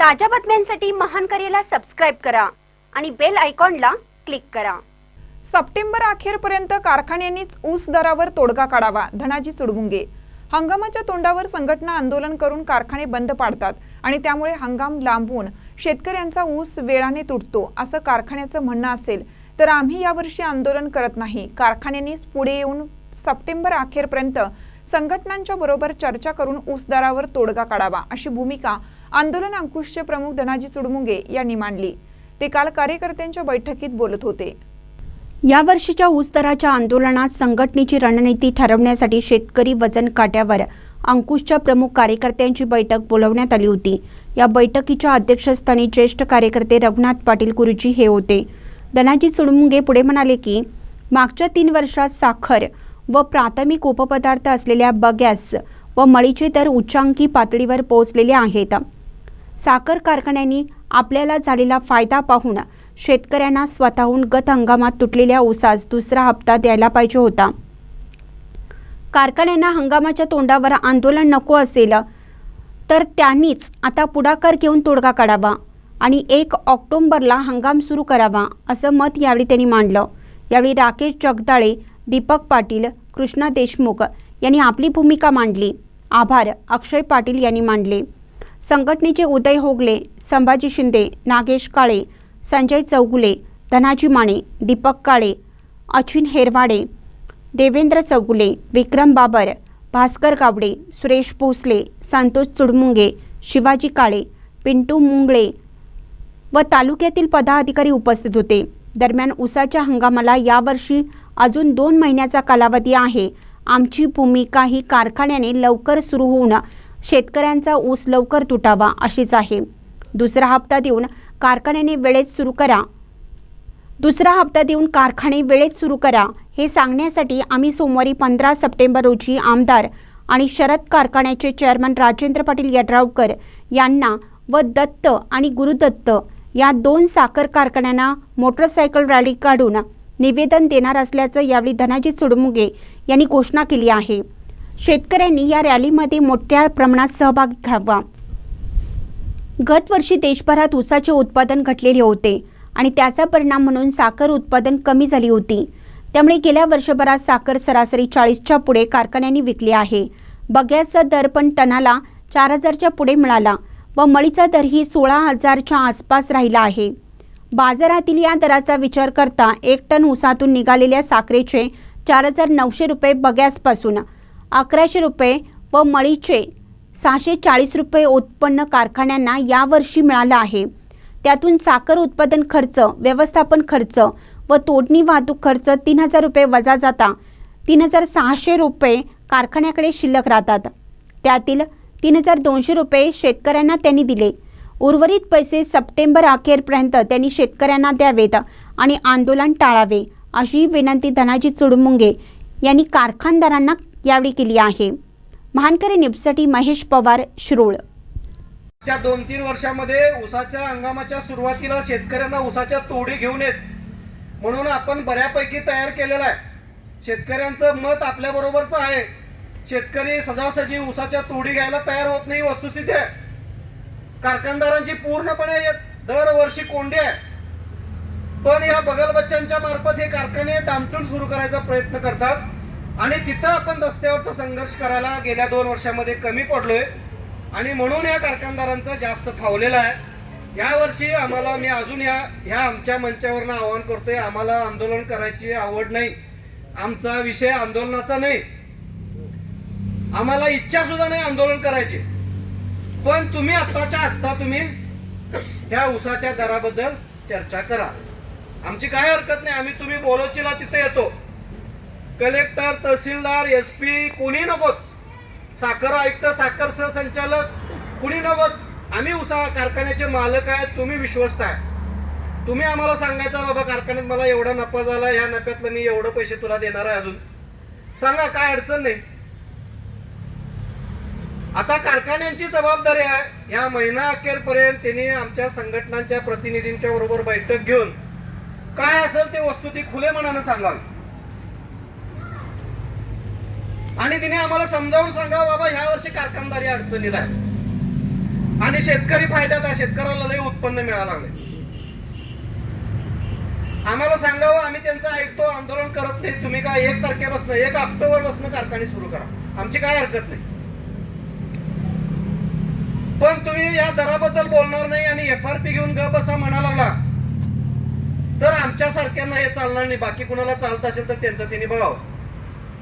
ताज्या बातम्यांसाठी महान करेला सबस्क्राईब करा आणि बेल आयकॉनला क्लिक करा. सप्टेंबर अखेरपर्यंत कारखान्यांनीच ऊस दरावर तोडगा काढावा धनाजी सुडमुंगे. हंगामाच्या तोंडावर संघटना आंदोलन करून कारखाने बंद पाडतात आणि त्यामुळे हंगाम लांबून शेतकऱ्यांचा ऊस वेळाने तुटतो असं कारखान्याचं म्हणणं असेल तर आम्ही यावर्षी आंदोलन करत नाही. कारखान्यांनीच पुढे येऊन सप्टेंबर अखेरपर्यंत संघटनांच्या बरोबर चर्चा करून ऊस दरावर तोडगा काढावा अशी भूमिका आंदोलन अंकुशचे प्रमुख धनाजी चुडमुंगे यांनी मांडली. ते काल कार्यकर्त्यांच्या बैठकीत बोलत होते. या वर्षीच्या ऊस दराच्या आंदोलनात संघटनेची रणनीती ठरवण्यासाठी शेतकरी वजन काट्यावर अंकुशच्या प्रमुख कार्यकर्त्यांची बैठक बोलवण्यात आली होती. या बैठकीच्या अध्यक्षस्थानी ज्येष्ठ कार्यकर्ते रघुनाथ पाटील गुरुजी हे होते. धनाजी चुडमुंगे पुढे म्हणाले की मागच्या तीन वर्षात साखर व प्राथमिक उपपदार्थ असलेल्या बगॅस व मळीचे दर उच्चांकी पातळीवर पोहोचलेले आहेत. साखर कारखान्यांनी आपल्याला झालेला फायदा पाहून शेतकऱ्यांना स्वतःहून गत हंगामात तुटलेल्या ऊसास दुसरा हप्ता द्यायला पाहिजे होता. कारखान्यांना हंगामाच्या तोंडावर आंदोलन नको असेल तर त्यांनीच आता पुढाकार घेऊन तोडगा काढावा आणि एक ऑक्टोंबरला हंगाम सुरू करावा असं मत यावेळी त्यांनी मांडलं. यावेळी राकेश जगदाळे दीपक पाटील कृष्णा देशमुख यांनी आपली भूमिका मांडली. आभार अक्षय पाटील यांनी मांडले. संघटनेचे उदय होगले संभाजी शिंदे नागेश काळे संजय चौगुले धनाजी माने दीपक काळे अचिन हेरवाडे देवेंद्र चौगुले विक्रम बाबर भास्कर गावडे सुरेश भोसले संतोष चुडमुंगे शिवाजी काळे पिंटू मुंगळे व तालुक्यातील पदाधिकारी उपस्थित होते. दरम्यान उसाच्या हंगामाला यावर्षी अजून दोन महिन्याचा कालावधी आहे. आमची भूमिका ही कारखान्याने लवकर सुरू होऊन शेतकऱ्यांचा ऊस लवकर तुटावा अशीच आहे. दुसरा हप्ता देऊन कारखान्याने वेळेत सुरू करा. दुसरा हप्ता देऊन कारखाने वेळेत सुरू करा हे सांगण्यासाठी आम्ही सोमवारी पंधरा सप्टेंबर रोजी आमदार आणि शरद कारखान्याचे चेअरमन राजेंद्र पाटील यड्रावकर यांना व दत्त आणि गुरुदत्त या दोन साखर कारखान्यांना मोटरसायकल रॅली काढून निवेदन देणार असल्याचं यावेळी धनाजी चुडमुगे यांनी घोषणा केली आहे. शेतकऱ्यांनी या रॅलीमध्ये मोठ्या प्रमाणात सहभाग घ्यावा. गत वर्षी देशभरात ऊसाचे उत्पादन घटलेले होते आणि त्याचा परिणाम म्हणून साखर उत्पादन कमी झाली होती. त्यामुळे गेल्या वर्षभरात साखर सरासरी चाळीसच्या पुढे कारखान्यांनी विकली आहे. बग्याचा दर पण टनाला चार हजारच्या पुढे मिळाला व मळीचा दरही सोळा हजारच्या आसपास राहिला आहे. बाजारातील या दराचा विचार करता एक टन ऊसातून निघालेल्या साखरेचे चार हजार नऊशे रुपये बग्यासपासून अकराशे रुपये व मळीचे सहाशे चाळीस रुपये उत्पन्न कारखान्यांना यावर्षी मिळालं आहे. त्यातून साखर उत्पादन खर्च व्यवस्थापन खर्च व तोडणी वाहतूक खर्च तीन हजार रुपये वजा जाता तीन हजार सहाशे रुपये कारखान्याकडे शिल्लक राहतात. त्यातील तीन हजार दोनशे रुपये शेतकऱ्यांना त्यांनी दिले. उर्वरित पैसे सप्टेंबर अखेरपर्यंत त्यांनी शेतकऱ्यांना द्यावेत आणि आंदोलन टाळावे अशी विनंती धनाजी चुडमुंगे यांनी कारखानदारांना यावेळी केली आहे. महानकरी न्यूजसाठी महेश पवार शिरोळ. च्या दोन तीन वर्षामध्ये उसाच्या हंगामाच्या सुरुवातीला शेतकऱ्यांना उसाच्या तोडी घेऊन येत. म्हणून आपण बऱ्यापैकी तयार केलेला आहे. शेतकऱ्यांचं मत आपल्या बरोबरच आहे. शेतकरी सजासजी उसाच्या तोडी घ्यायला तयार होत नाही वस्तुस्थिती आहे. कारखानदारांची पूर्णपणे दरवर्षी कोंडी आहे. पण या बगल बच्चांच्या मार्फत हे कारखाने दामटून सुरू करायचा प्रयत्न करतात. आणि तिथं आपण रस्त्यावरचा संघर्ष करायला गेल्या दोन वर्षामध्ये कमी पडलोय. आणि म्हणून या कारखानदारांचा जास्त फावलेला आहे. यावर्षी आम्हाला मी अजून या ह्या आमच्या मंचावरनं आवाहन करतोय आम्हाला आंदोलन करायची आवड नाही. आमचा विषय आंदोलनाचा नाही. आम्हाला इच्छा सुद्धा नाही आंदोलन करायची. पण तुम्ही आत्ताच्या आत्ता तुम्ही ह्या उसाच्या दराबद्दल चर्चा करा. आमची काय हरकत नाही आम्ही तुम्ही बोलवचीला तिथे येतो. कलेक्टर तहसीलदार एस पी कोणी नकोत? साखर आयुक्त साखर सहसंचालक कुणी नकोत? आम्ही उसा कारखान्याचे मालक आहेत तुम्ही विश्वस्त आहे. तुम्ही आम्हाला सांगायचं बाबा कारखान्यात मला एवढा नफा झाला या नफ्यातलं मी एवढं पैसे तुला देणार आहे अजून. सांगा काय अडचण नाही. आता कारखान्यांची जबाबदारी आहे ह्या महिना अखेरपर्यंत त्यांनी आमच्या संघटनांच्या प्रतिनिधींच्या बरोबर बैठक घेऊन काय असेल ते वस्तू ती खुले मनानं सांगावी. आणि तिने आम्हाला समजावून सांगा बाबा ह्या वर्षी कारखानदारी अडचणीत आहे. आणि शेतकरी फायद्यात आहे. शेतकऱ्याला लय उत्पन्न मिळायला लागले. आम्हाला सांगावं आम्ही त्यांचं ऐकतो आंदोलन करत नाही. तुम्ही काय एक तारखेपासून एक ऑक्टोबरपासून कारखाने सुरू करा. आमची काय हरकत नाही. पण तुम्ही या दराबद्दल बोलणार नाही आणि एफ आर पी घेऊन गप बसा म्हणा लागला. तर आमच्या सारख्यांना हे चालणार नाही. बाकी कुणाला चालत असेल तर त्यांचं त्यांनी बघावं.